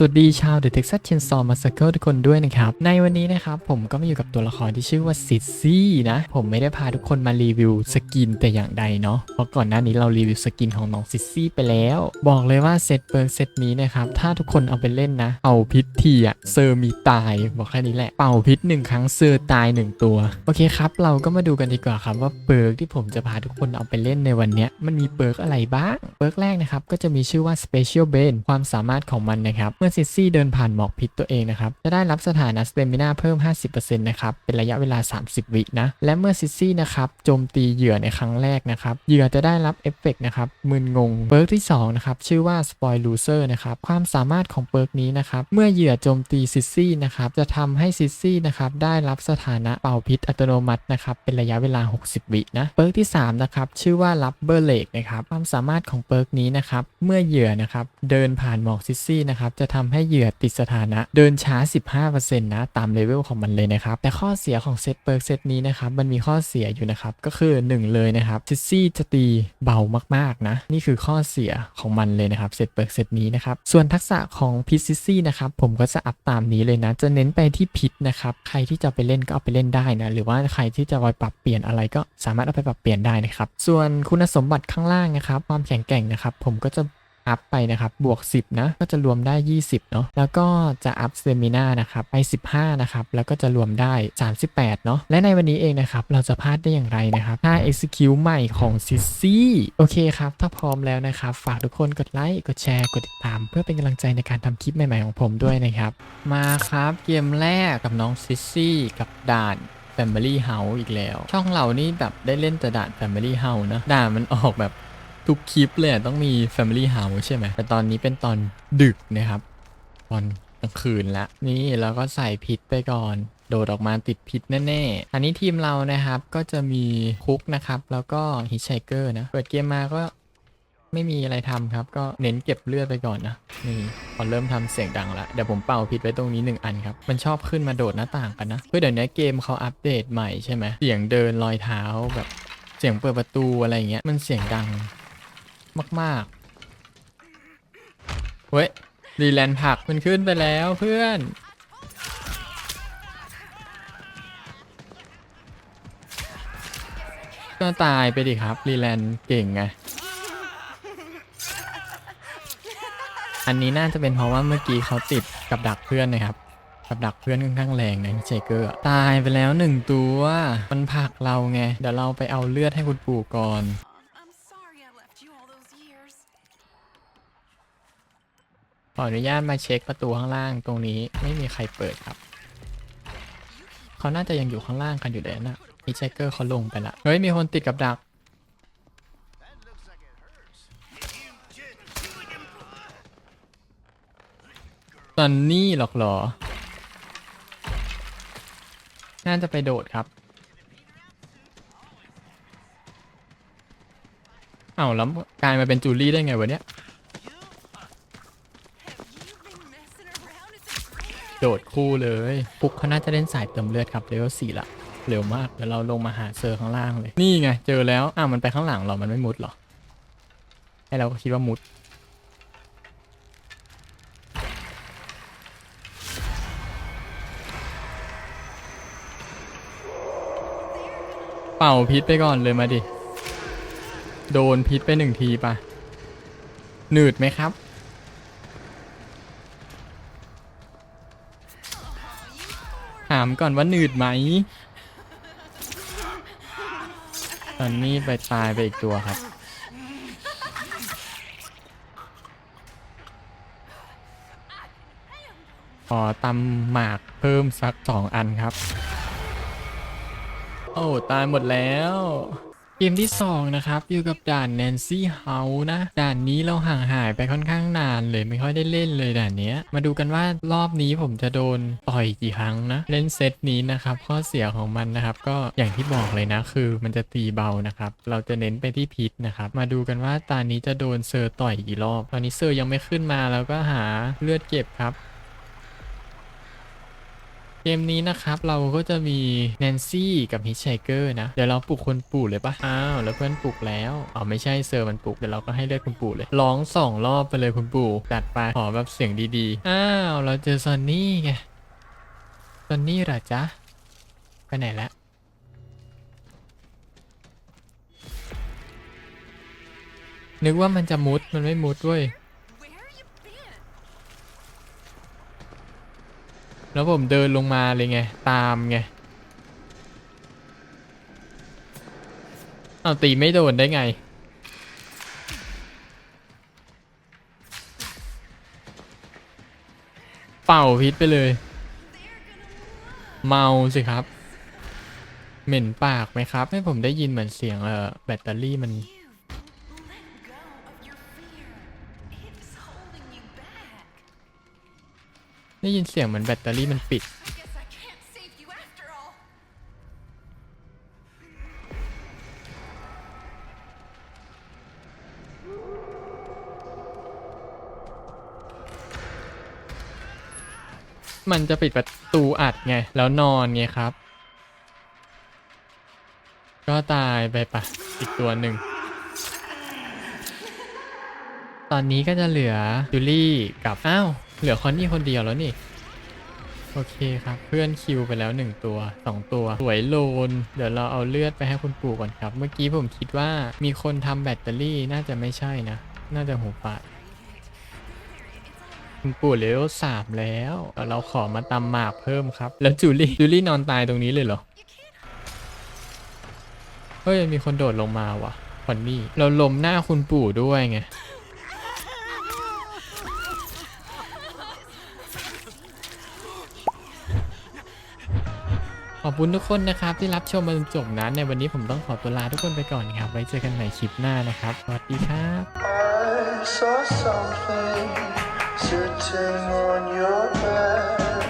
สวัสดีชาว The Texas Chainsaw Massacre ทุกคนด้วยนะครับ ในวันนี้นะครับผมก็มาอยู่กับตัวละครที่ชื่อว่าซิซี่นะ ผมไม่ได้พาทุกคนมารีวิวสกินแต่อย่างใดเนาะเพราะก่อนหน้านี้เรารีวิวสกินของน้องซิซี่ไปแล้ว บอกเลยว่าเซตเปิร์กเซตนี้นะครับ ถ้าทุกคนเอาไปเล่นนะเอาพิษทีอะเซอร์มีตาย บอกแค่นี้แหละ เป่าพิษหนึ่งครั้งเซอร์ตายหนึ่งตัว โอเคครับ เราก็มาดูกันดีกว่าครับว่าเปิร์กที่ผมจะพาทุกคนเอาไปเล่นในวันนี้มันมีเปิร์กอะไรบ้างเปิร์กแรกนะครับก็จะมีชื่อว่า Special b a n ความสามารถของมันนะครับเมื่อซิซี่เดินผ่านหมอกพิษตัวเองนะครับ จะได้รับสถานะสเตมิน่าเพิ่ม 50%นะครับ เป็นระยะเวลา 30 วินะ และเมื่อซิซี่นะครับโจมตีเหยื่อในครั้งแรกนะครับ เหยื่อจะได้รับเอฟเฟกต์นะครับมึนงง เปิร์กที่2นะครับ ชื่อว่า Spoil Loser นะครับ ความสามารถของเปิร์กนี้นะครับ เมื่อเหยื่อโจมตีซิซี่นะครับ จะทำให้ซิซี่นะครับได้รับสถานะเป่าพิษอัตโนมัตินะครับ เป็นระยะเวลา 60 วินะ เปิร์กที่3นะครับ ชื่อว่า Rubber Leg นะครับ ความสามารถของเปิร์กนี้นะครับ เมื่อเหยื่อนะครับเดินผ่านหมอกซิซี่นะครับ จะทำให้เหยื่อติดสถานะ เดินช้า 15%นะตามเลเวลของมันเลยนะครับ แต่ข้อเสียของเซตเปิร์กเซตนี้นะครับ มันมีข้อเสียอยู่นะครับ ก็คือ 1 เลยนะครับซิซี่จะตีเบามากๆนะ นี่คือข้อเสียของมันเลยนะครับเซตเปิร์กเซตนี้นะครับ ส่วนทักษะของพิซซิซี่นะครับผมก็จะอัพตามนี้เลยนะ จะเน้นไปที่พิษนะครับ ใครที่จะไปเล่นก็เอาไปเล่นได้นะหรือว่าใครที่จะไปปรับเปลี่ยนอะไรก็สามารถเอาไปปรับเปลี่ยนได้นะครับ ส่วนคุณสมบัติข้างล่างนะครับ ความแข็งแกร่งนะครับ ผมก็จะ อัพไปนะครับ บวก 10 นะ ก็จะรวมได้ 20 เนาะ แล้วก็จะอัพเซมินานะครับ ไป 15 นะครับ แล้วก็จะรวมได้ 38 เนาะ และในวันนี้เองนะครับ เราจะพลาดได้อย่างไรนะครับ ถ้า execute ใหม่ของซิซี่โอเคครับ ถ้าพร้อมแล้วนะครับ ฝากทุกคนกดไลค์ กดแชร์ กดติดตาม เพื่อเป็นกำลังใจในการทำคลิปใหม่ๆของผมด้วยนะครับ มาครับ เกมแรกกับน้องซิซี่กับด่าน Family House อีกแล้ว ช่องเรานี่แบบได้เล่นแต่ด่าน Family House นะด่านมันออกแบบ ทุกคลิปเลยต้องมี Family House ใช่ไหมแต่ตอนนี้เป็นตอนดึกนะครับ ตอนกลางคืนละ นี่เราก็ใส่พิษไปก่อน โดดออกมาติดพิษแน่ๆ อันนี้ทีมเรานะครับก็จะมีคุกนะครับ แล้วก็ฮิชไชเกอร์นะ เปิดเกมมาก็ไม่มีอะไรทำครับ ก็เน้นเก็บเลือดไปก่อนนะ นี่พอเริ่มทำเสียงดังละเดี๋ยวผมเป่าพิษไว้ตรงนี้หนึ่งอันครับ มันชอบขึ้นมาโดดหน้าต่างกันนะเพื่อเดี๋ยวนี้เกมเขาอัปเดตใหม่ใช่ไหมเสียงเดินรอยเท้าแบบเสียงเปิดประตูอะไรเงี้ยมันเสียงดัง มากๆเว้ยรีแลนด์ผักมันขึ้นไปแล้วเพื่อนก็ตายไปดิครับ รีแลนด์เก่งไง อันนี้น่าจะเป็นเพราะว่าเมื่อกี้เขาติดกับดักเพื่อนนะครับ กับดักเพื่อนค่อนข้างแรงนะเจเกอร์ตายไปแล้วหนึ่งตัว มันผักเราไง เดี๋ยวเราไปเอาเลือดให้คุณปู่ก่อน ออนุญาตมาเช็คประตูข้างล่างตรงนี้ไม่มีใครเปิดครับ เขาน่าจะยังอยู่ข้างล่างกันอยู่เลยนะมีเจเกอร์เขาลงไปละเฮ้ยมีคนติดกับดักตอนนี้หรอกหรอ น่าจะไปโดดครับ เอาแล้วกลายมาเป็นจูลี่ได้ไงวะเนี่ย โดดคู่เลยปุ๊กเขาน่าจะเล่นสายเติมเลือดครับเลเวลสี่ละเร็วมากเดี๋ยวเราลงมาหาเซอร์ข้างล่างเลย นี่ไง เจอแล้วอ้าวมันไปข้างหลังเหรอ มันไม่มุดเหรอให้เราก็คิดว่ามุด เป่าพิษไปก่อนเลยมาดิ โดนพิษไปหนึ่งทีปะหนืดไหมครับามก่อนว่าหนืดไหม ตอนนี้ไปตายไปอีกตัวครับ ขอตำหมากเพิ่มสักสองอันครับ โอ้ ตายหมดแล้ว เกมที่ 2 นะครับ อยู่กับด่าน Nancy House นะ ด่านนี้เราห่างหายไปค่อนข้างนานเลยไม่ค่อยได้เล่นเลยด่านนี้ มาดูกันว่ารอบนี้ผมจะโดนต่อยกี่ครั้งนะ เล่นเซตนี้นะครับ ข้อเสียของมันนะครับ ก็อย่างที่บอกเลยนะ คือมันจะตีเบานะครับ เราจะเน้นไปที่พิษนะครับ มาดูกันว่าตานี้จะโดนเซอร์ต่อยกี่รอบ ตอนนี้เซอร์ยังไม่ขึ้นมาแล้วก็หาเลือดเก็บครับ เกมนี้นะครับ เราก็จะมีแนนซี่กับฮิชไชเกอร์นะ เดี๋ยวเราปลุกคนปู่เลยปะอ้าว แล้วเพื่อนปลุกแล้วอ๋อไม่ใช่เซอร์มันปลุก เดี๋ยวเราก็ให้เลือดคุณปู่เลยร้องสองรอบไปเลยคุณปู่จัดไปขอแบบเสียงดีๆ อ้าว เราเจอซอนนี่ไงซอนนี่เหรอจ๊ะ ไปไหนละนึกว่ามันจะมุดมันไม่มุดเว้ย แล้วผมเดินลงมาเลยไง ตามไงเอาตีไม่โดนได้ไง เป่าพิษไปเลย เมาสิครับ เหม็นปากไหมครับ ให้ผมได้ยินเหมือนเสียงเออแบตเตอรี่มัน ได้ยินเสียงเหมือนแบตเตอรี่มันปิด มันจะปิดประตูอัดไง แล้วนอนไงครับ ก็ตายไปปะอีกตัวหนึ่ง ตอนนี้ก็จะเหลือจูลี่กับ อ้าว เหลือคอนนี่คนเดียวแล้วนี่ โอเคครับ เพื่อนคิวไปแล้วหนึ่งตัวสองตัว สวยโลน เดี๋ยวเราเอาเลือดไปให้คุณปู่ก่อนครับ เมื่อกี้ผมคิดว่ามีคนทำแบตเตอรี่น่าจะไม่ใช่นะ น่าจะหูฝาดคุณปู่เลเวลสามแล้วเดี๋ยวเราขอมาตำหมากเพิ่มครับ แล้วจูลี่ จูลี่นอนตายตรงนี้เลยเหรอ เฮ้ย มีคนโดดลงมาว่ะคอนนี่ เราลมหน้าคุณปู่ด้วยไง ขอบคุณทุกคนนะครับที่รับชมมาจนจบนะในวันนี้ผมต้องขอตัวลาทุกคนไปก่อนครับ ไว้เจอกันใหม่คลิปหน้านะครับ สวัสดีครับ I saw something sitting on your bed.